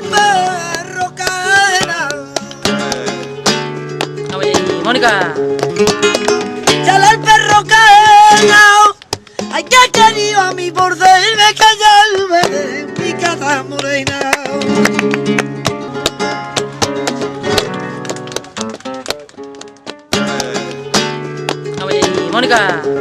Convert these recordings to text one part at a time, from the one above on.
berrocara. A ah, ver, Mónica. Ya la perro caerao, ay que querido a mi por me callarme de mi casa morena. Ah, a Mónica.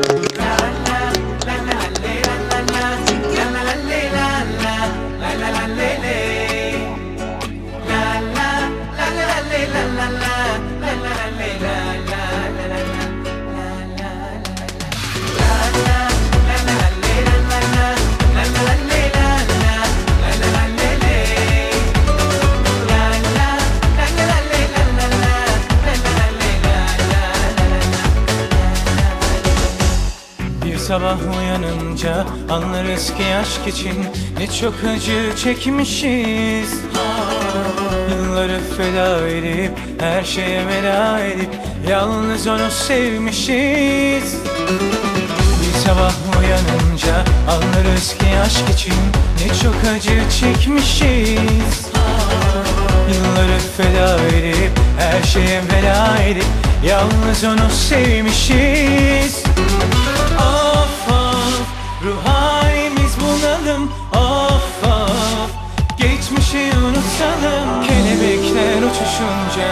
Sabah uyanınca anlarız ki aşk için ne çok acı çekmişiz. Yılları feda edip her şeye veda edip yalnız onu sevmişiz. Bir sabah uyanınca anlarız ki aşk için ne çok acı çekmişiz. Yılları feda edip her şeye veda edip yalnız onu sevmişiz Of ruh halimiz bunalım. Of geçmişi unutalım. Kelebekler uçuşunca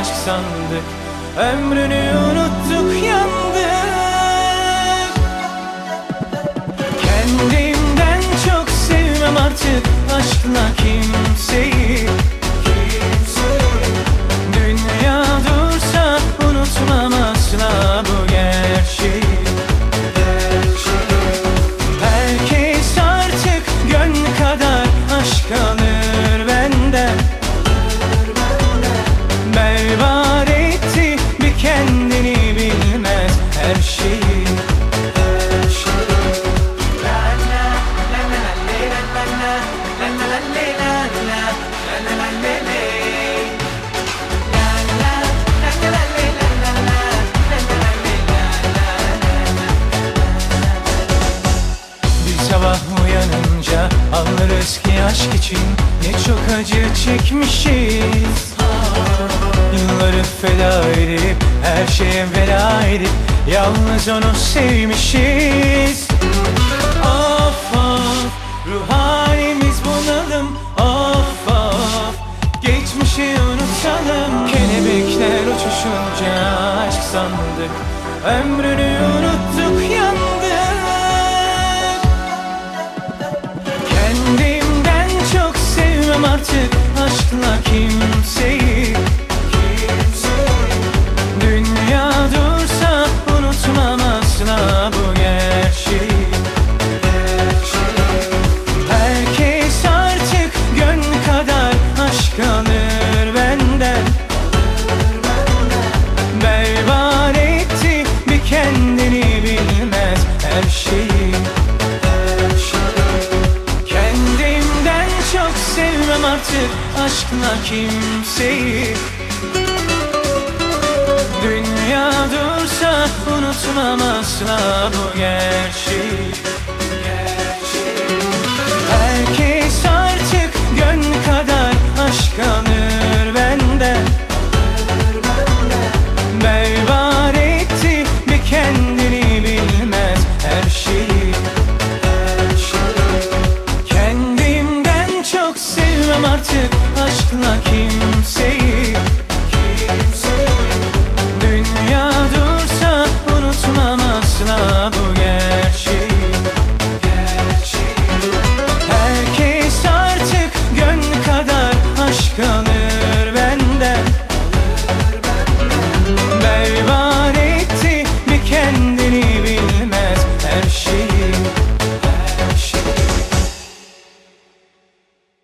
aşk sandık Ömrünü unuttuk yandık. Kendimden çok sevmem artık aşkla uyanınca anlarız ki aşk için ne çok acı çekmişiz. Yılları feda edip her şeye veda edip yalnız onu sevmişiz. Of of ruh halimiz bunalım. Of of geçmişi unutalım. Kelebekler uçuşunca aşk sandık. Ömrünü unuttuk aşkla artık aşkla kimseyi. Dünya dursa unutmam asla bu gerçeği